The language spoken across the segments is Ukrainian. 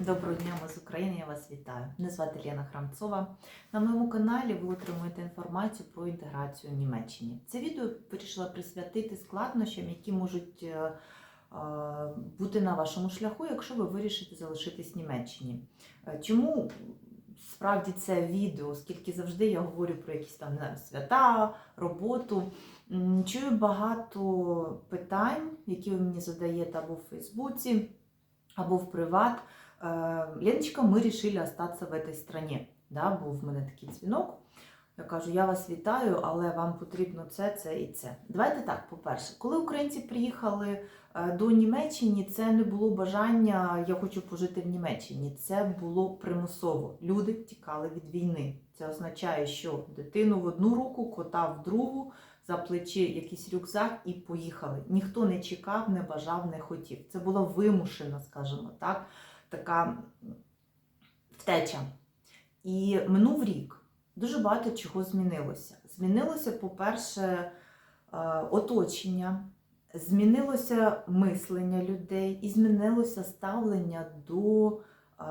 Доброго дня, ми з України, я вас вітаю. Мене звати Лена Храмцова. На моєму каналі ви отримуєте інформацію про інтеграцію в Німеччині. Це відео вирішила присвятити складнощам, які можуть е, е, бути на вашому шляху, якщо ви вирішите залишитись в Німеччині. Е, Чому справді це відео, оскільки завжди я говорю про якісь там свята, роботу. Чую багато питань, які ви мені задаєте або в Фейсбуці, або в приват. Леночка, ми вирішили остатися в этой стране. Да, був в мене такий дзвінок. Я кажу, я вас вітаю, але вам потрібно це, це і це. Давайте так, по-перше, коли українці приїхали е, до Німеччини, це не було бажання, я хочу пожити в Німеччині. Це було примусово. Люди тікали від війни. Це означає, що дитину в одну руку, кота в другу, за плечі якийсь рюкзак і поїхали. Ніхто не чекав, не бажав, не хотів. Це була вимушена, скажімо так, така втеча. І минув рік. Дуже багато чого змінилося. Змінилося, по-перше, е, оточення, змінилося мислення людей і змінилося ставлення до е,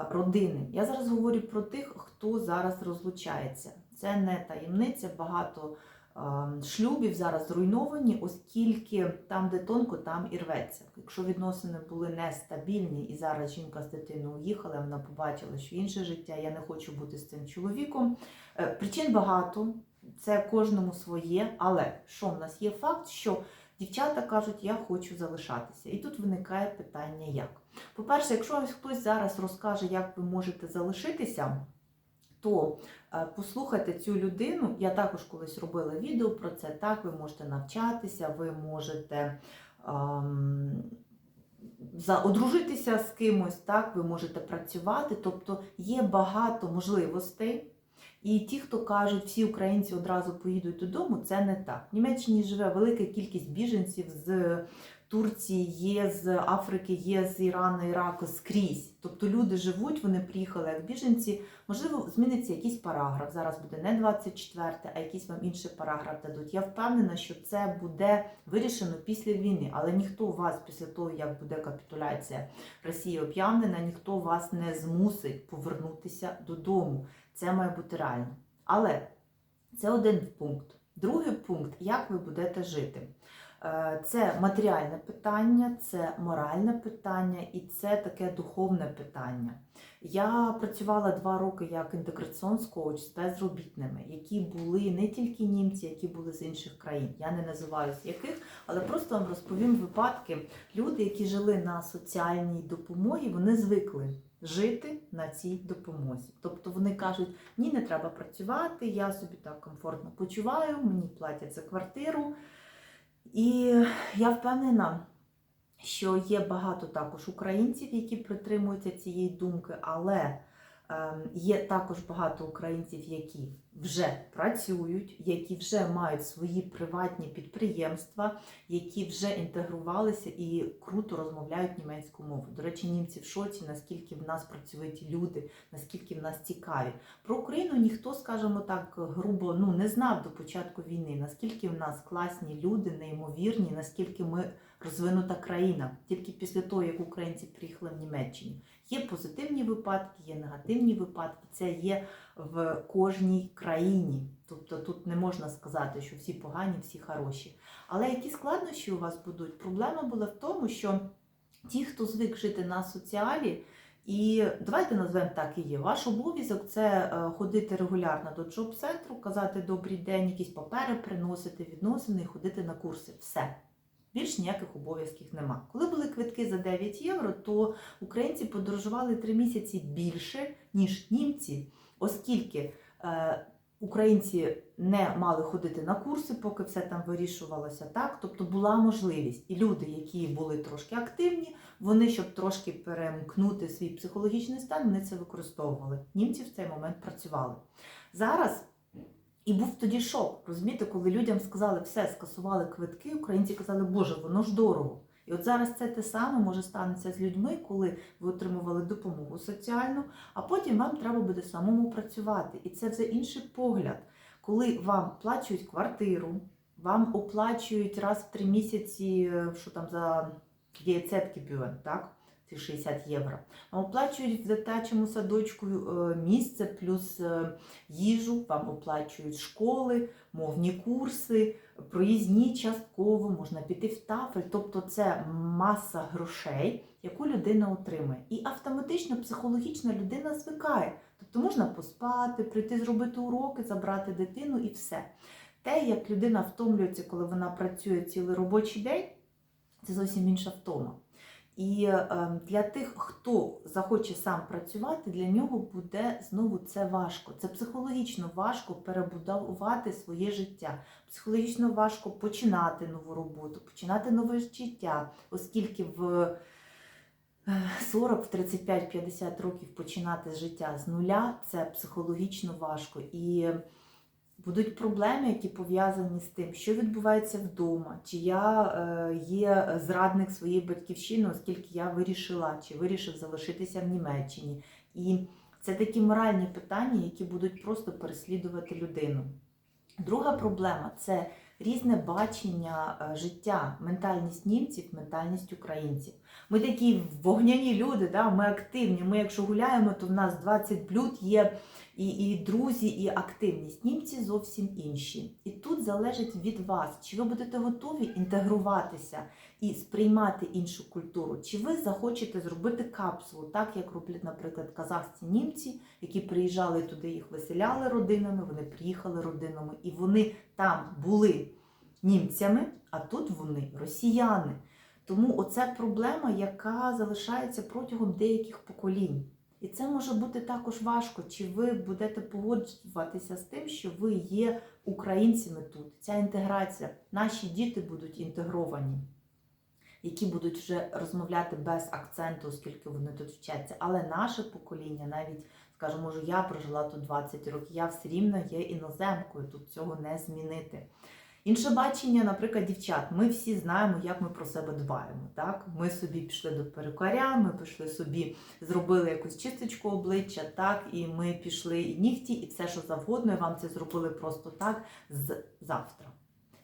родини. Я зараз говорю про тих, хто зараз розлучається. Це не таємниця, багато шлюбів зараз зруйновані, оскільки там, де тонко, там і рветься. Якщо відносини були нестабільні, і зараз жінка з дитиною уїхала, вона побачила, що інше життя, я не хочу бути з цим чоловіком. Е, Причин багато, це кожному своє, але що в нас є факт, що дівчата кажуть, я хочу залишатися. І тут виникає питання, як. По-перше, якщо хтось зараз розкаже, як ви можете залишитися, то е, послухайте цю людину. Я також колись робила відео про це. Так, ви можете навчатися, ви можете. ем, одружитися з кимось, так, ви можете працювати, тобто є багато можливостей. І ті, хто кажуть, всі українці одразу поїдуть додому, це не так. В Німеччині живе велика кількість біженців з Турції, є з Африки, є з Ірану, Іраку скрізь. Тобто люди живуть, вони приїхали як біженці. Можливо, зміниться якийсь параграф. Зараз буде не 24, а якийсь вам інший параграф дадуть. Я впевнена, що це буде вирішено після війни, але ніхто вас після того, як буде капітуляція Росії об'явлена, ніхто вас не змусить повернутися додому. Це має бути реально. Але це один пункт. Другий пункт як ви будете жити. Е, Це матеріальне питання, це моральне питання і це таке духовне питання. Я працювала два роки як інтеграціонс коуч з безробітними, які були не тільки німці, які були з інших країн. Я не називаю з яких, але просто вам розповім випадки. Люди, які жили на соціальній допомозі, вони звикли жити на цій допомозі. Тобто вони кажуть, ні, не треба працювати, я собі так комфортно почуваю, мені платять за квартиру. І я впевнена, що є багато також українців, які притримуються цієї думки, але ем, є також багато українців, які вже працюють, які вже мають свої приватні підприємства, які вже інтегрувалися і круто розмовляють німецьку мову. До речі, німці в шоці, наскільки в нас працьовиті люди, наскільки в нас цікаві. Про Україну ніхто, скажімо так, грубо ну не знав до початку війни, наскільки в нас класні люди, неймовірні, наскільки ми розвинута країна. Тільки після того, як українці приїхали в Німеччину. Є позитивні випадки, є негативні випадки. Це є в кожній країні. Тобто тут не можна сказати, що всі погані, всі хороші. Але які складнощі у вас будуть? Проблема була в тому, що ті, хто звик жити на соціалі, і давайте назвемо так і є. Ваш обов'язок це е, ходити регулярно до джоб-центру, казати добрий день, якісь папери приносити, відносини ходити на курси. Все. Більш ніяких обов'язків нема. Коли були квитки за 9 євро, то українці подорожували 3 місяці більше, ніж німці, оскільки е, українці не мали ходити на курси, поки все там вирішувалося так. Тобто була можливість. І люди, які були трошки активні, вони, щоб трошки перемкнути свій психологічний стан, вони це використовували. Німці в цей момент працювали. Зараз. І був тоді шок. Розумієте, коли людям сказали, все, скасували квитки, українці казали, Боже, воно ж дорого. І от зараз це те саме може станеться з людьми, коли ви отримували допомогу соціальну, а потім вам треба буде самому працювати. І це вже інший погляд, коли вам плачують квартиру, вам оплачують раз в три місяці, е, що там за єцетки бюен, так? Ті 60 євро. Вам оплачують в дитячому садочку е, місце плюс е, їжу, вам оплачують школи, мовні курси, проїзні частково, можна піти в тафель. Тобто це маса грошей, яку людина отримує. І автоматично психологічно людина звикає. Тобто можна поспати, прийти зробити уроки, забрати дитину і все. Те, як людина втомлюється, коли вона працює цілий робочий день, це зовсім інша втома. І е, для тих, хто захоче сам працювати, для нього буде знову це важко. Це психологічно важко перебудувати своє життя. Психологічно важко починати нову роботу, починати нове життя, оскільки в е, 40, в 35-50 років починати життя з нуля це психологічно важко. І будуть проблеми, які пов'язані з тим, що відбувається вдома, чи я е, є зрадник своєї батьківщини, оскільки я вирішила, чи вирішив залишитися в Німеччині. І це такі моральні питання, які будуть просто переслідувати людину. Друга проблема це різне бачення е, життя, ментальність німців, ментальність українців. Ми такі вогняні люди, да? ми активні. Ми, якщо гуляємо, то в нас 20 блюд є і, і друзі, і активність. Німці зовсім інші. І тут залежить від вас, чи ви будете готові інтегруватися і сприймати іншу культуру, чи ви захочете зробити капсулу, так як роблять, наприклад, казахські німці, які приїжджали туди, їх виселяли родинами, вони приїхали родинами, і вони там були німцями, а тут вони росіяни. Тому оце проблема, яка залишається протягом деяких поколінь. І це може бути також важко, чи ви будете погоджуватися з тим, що ви є українцями тут. Ця інтеграція, наші діти будуть інтегровані, які будуть вже розмовляти без акценту, оскільки вони тут вчаться. Але наше покоління, навіть скажімо, я прожила тут 20 років, я все рівно є іноземкою, тут цього не змінити. Інше бачення, наприклад, дівчат. Ми всі знаємо, як ми про себе дбаємо. Так? Ми собі пішли до перукаря, ми пішли собі, зробили якусь чисточку обличчя, так, і ми пішли і нігті, і все, що завгодно, і вам це зробили просто так з завтра.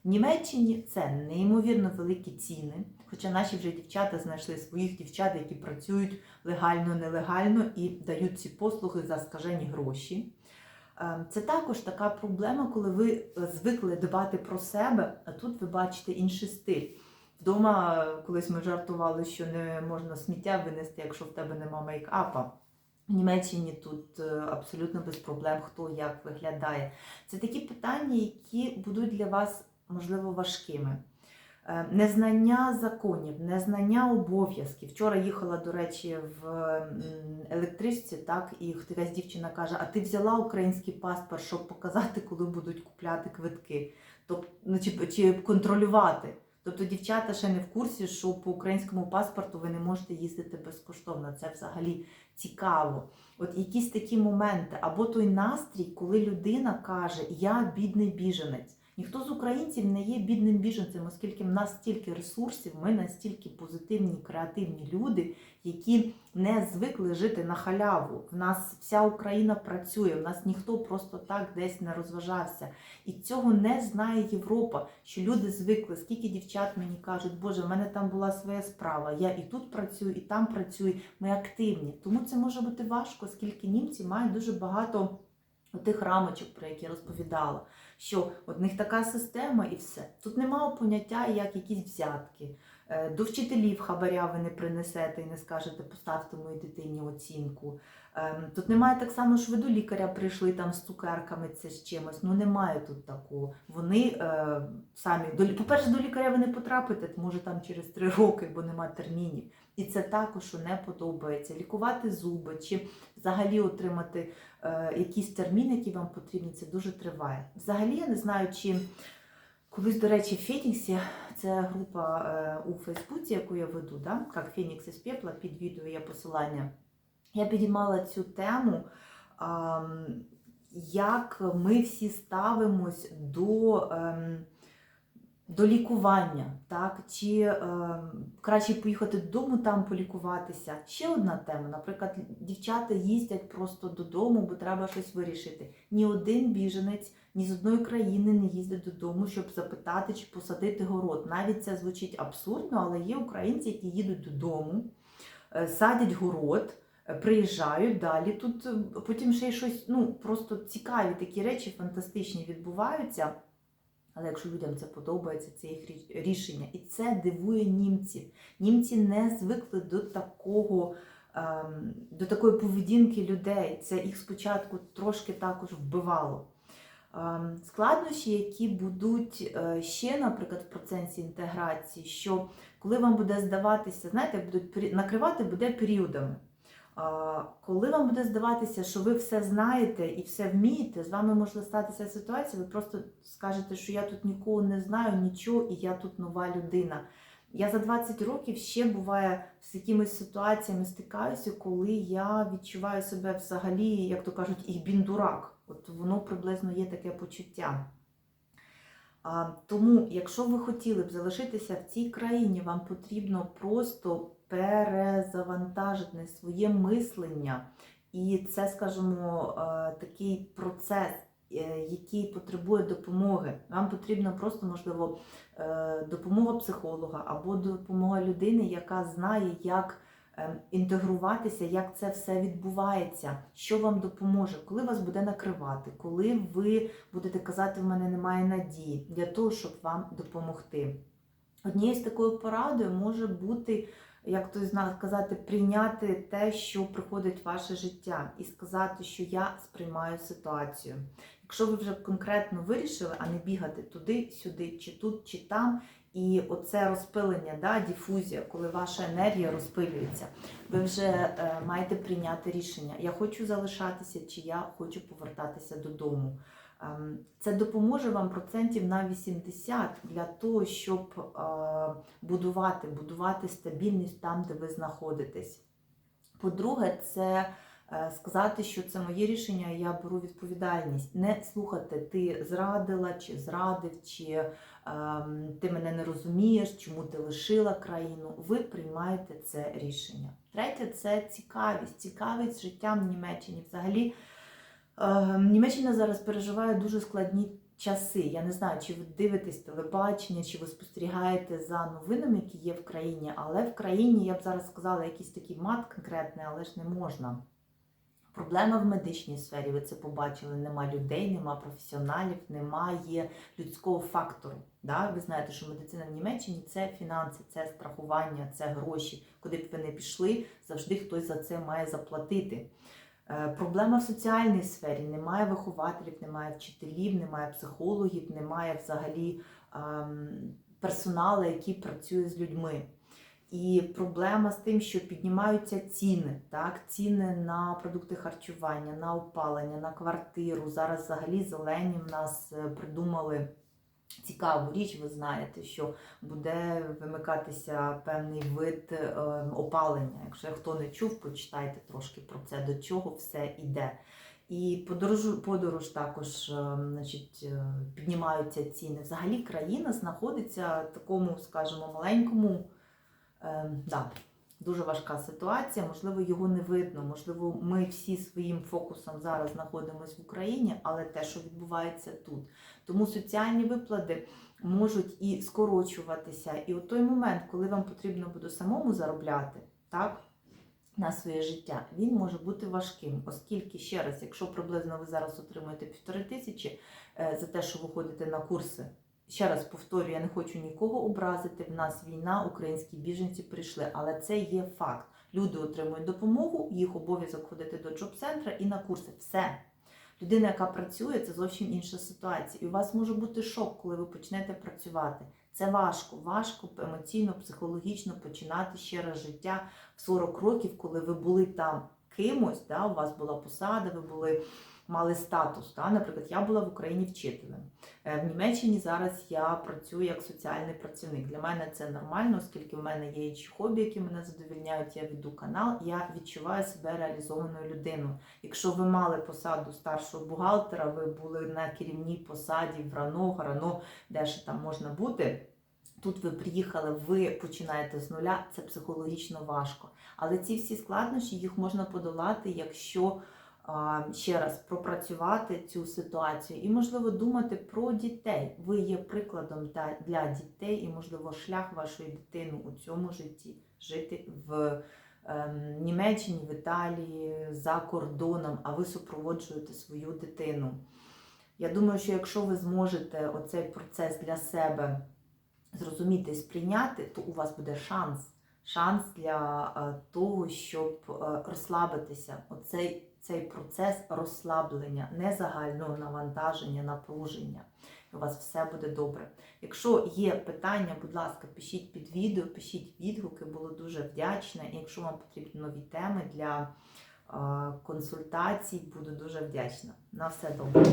В Німеччині це неймовірно великі ціни. Хоча наші вже дівчата знайшли своїх дівчат, які працюють легально, нелегально і дають ці послуги за скажені гроші. Е, Це також така проблема, коли ви звикли дбати про себе, а тут ви бачите інший стиль. Вдома е, колись ми жартували, що не можна сміття винести, якщо в тебе нема мейкапа. В Німеччині тут е, абсолютно без проблем, хто як виглядає. Це такі питання, які будуть для вас, можливо, важкими. Е, Незнання законів, незнання обов'язків. Вчора їхала, до речі, в електричці, так, і якась дівчина каже: А ти взяла український паспорт, щоб показати, коли будуть купляти квитки, тобто, ну, чи, чи контролювати. Тобто дівчата ще не в курсі, що по українському паспорту ви не можете їздити безкоштовно. Це взагалі цікаво. От якісь такі моменти, або той настрій, коли людина каже, я бідний біженець. Ніхто з українців не є бідним біженцем, оскільки в нас стільки ресурсів, ми настільки позитивні, креативні люди, які не звикли жити на халяву. В нас вся Україна працює, в нас ніхто просто так десь не розважався. І цього не знає Європа, що люди звикли. Скільки дівчат мені кажуть, Боже, в мене там була своя справа. Я і тут працюю, і там працюю. Ми активні. Тому це може бути важко, оскільки німці мають дуже багато тих рамочок, про які я розповідала. Що от них така система і все. Тут немає поняття, як якісь взятки. Е, До вчителів хабаря ви не принесете і не скажете, поставте моїй дитині оцінку. Ем, Тут немає так само, що ви до лікаря прийшли там з цукерками, це з чимось. Ну немає тут такого. Вони е, самі до по-перше, до лікаря ви не потрапите, може там через три роки, бо немає термінів. І це також не подобається. Лікувати зуби чи взагалі отримати е, якийсь термін, який вам потрібен, це дуже триває. Взагалі я не знаю, чи колись, до речі, в Феніксі, це група е, у Фейсбуці, яку я веду, да? як Фенікс із пепла, під відео є посилання. Я підіймала цю тему, ам, як ми всі ставимось до, ем, до лікування, так? чи ем, краще поїхати додому там полікуватися. Ще одна тема. Наприклад, дівчата їздять просто додому, бо треба щось вирішити. Ні один біженець ні з одної країни не їздить додому, щоб запитати чи посадити город. Навіть це звучить абсурдно, але є українці, які їдуть додому е, садять город, е, приїжджають далі. Тут е, потім ще й щось, ну просто цікаві такі речі, фантастичні відбуваються. Але якщо людям це подобається, це їх рішення. І це дивує німців. Німці не звикли до такого. ем, До такої поведінки людей це їх спочатку трошки також вбивало. Ем, Складнощі, які будуть е, ще, наприклад, в процесі інтеграції, що коли вам буде здаватися, знаєте, будуть накривати буде періодами. Коли вам буде здаватися, що ви все знаєте і все вмієте, з вами може статися ситуація, ви просто скажете, що я тут нікого не знаю, нічого, і я тут нова людина. Я за 20 років ще буває з якимись ситуаціями стикаюся, коли я відчуваю себе взагалі, як то кажуть, і біндурак. От воно приблизно є таке почуття. А, тому, якщо ви хотіли б залишитися в цій країні, вам потрібно просто перезавантажити своє мислення. І це, скажімо, е, такий процес, е, який потребує допомоги. Вам потрібно просто, можливо, е, допомога психолога або допомога людини, яка знає, як інтегруватися, як це все відбувається, що вам допоможе, коли вас буде накривати, коли ви будете казати, в мене немає надії, для того, щоб вам допомогти. Однією з такою порадою може бути, як хтось знає сказати, прийняти те, що приходить в ваше життя, і сказати, що я сприймаю ситуацію. Якщо ви вже конкретно вирішили, а не бігати туди, сюди, чи тут, чи там, і оце розпилення, да, діфузія, коли ваша енергія розпилюється, ви вже е, маєте прийняти рішення: я хочу залишатися, чи я хочу повертатися додому. Ем, Це допоможе вам процентів на 80 для того, щоб е, будувати, будувати стабільність там, де ви знаходитесь. По-друге, це е, сказати, що це моє рішення, і я беру відповідальність. Не слухати, ти зрадила чи зрадив, чи ем, ти мене не розумієш, чому ти лишила країну. Ви приймаєте це рішення. Третє це цікавість, цікавість життям в Німеччині. Взагалі, Німеччина зараз переживає дуже складні часи. Я не знаю, чи ви дивитесь телебачення, чи ви спостерігаєте за новинами, які є в країні, але в країні, я б зараз сказала, якийсь такий мат конкретний, але ж не можна. Проблема в медичній сфері, ви це побачили. Нема людей, нема професіоналів, немає людського фактору. Да? Ви знаєте, що медицина в Німеччині це фінанси, це страхування, це гроші. Куди б ви не пішли, завжди хтось за це має заплатити. Е, Проблема в соціальній сфері. Немає вихователів, немає вчителів, немає психологів, немає взагалі ем, персоналу, який працює з людьми. І проблема з тим, що піднімаються ціни, так, ціни на продукти харчування, на опалення, на квартиру. Зараз взагалі зелені в нас е, придумали цікаву річ. Ви знаєте, що буде вимикатися певний вид е, опалення. Якщо хто не чув, почитайте трошки про це, до чого все йде. І подорож, подорож також е, значить, е, піднімаються ціни. Взагалі країна знаходиться в такому, скажімо, маленькому. Е, да, дуже важка ситуація, можливо, його не видно. Можливо, ми всі своїм фокусом зараз знаходимося в Україні, але те, що відбувається тут. Тому соціальні виплати можуть і скорочуватися. І от той момент, коли вам потрібно буде самому заробляти, так? На своє життя, він може бути важким, оскільки ще раз, якщо приблизно ви зараз отримуєте півтори тисячі е, за те, що ви ходите на курси, Ще раз повторюю, я не хочу нікого образити. В нас війна, українські біженці прийшли, але це є факт. Люди отримують допомогу, їх обов'язок ходити до джоб-центра і на курси. Все. Людина, яка працює, це зовсім інша ситуація. І у вас може бути шок, коли ви почнете працювати. Це важко, важко емоційно, психологічно починати ще раз життя в 40 років, коли ви були там кимось, да, у вас була посада, ви були мали статус. Да? Наприклад, я була в Україні вчителем. Е, В Німеччині зараз я працюю як соціальний працівник. Для мене це нормально, оскільки в мене є інші хобі, які мене задовільняють. Я веду канал, я відчуваю себе реалізованою людиною. Якщо ви мали посаду старшого бухгалтера, ви були на керівній посаді в РАНО, ГРАНО, де ще там можна бути. Тут ви приїхали, ви починаєте з нуля, це психологічно важко. Але ці всі складнощі їх можна подолати, якщо ще раз пропрацювати цю ситуацію і, можливо, думати про дітей. Ви є прикладом для дітей, і, можливо, шлях вашої дитини у цьому житті жити в ем, Німеччині, в Італії, за кордоном, а ви супроводжуєте свою дитину. Я думаю, що якщо ви зможете оцей процес для себе зрозуміти і сприйняти, то у вас буде шанс. Шанс для е, того, щоб е, розслабитися. Оцей цей процес розслаблення, не загального навантаження, напруження. У вас все буде добре. Якщо є питання, будь ласка, пишіть під відео, пишіть відгуки, було дуже вдячна. І якщо вам потрібні нові теми для консультацій, буду дуже вдячна. На все добре.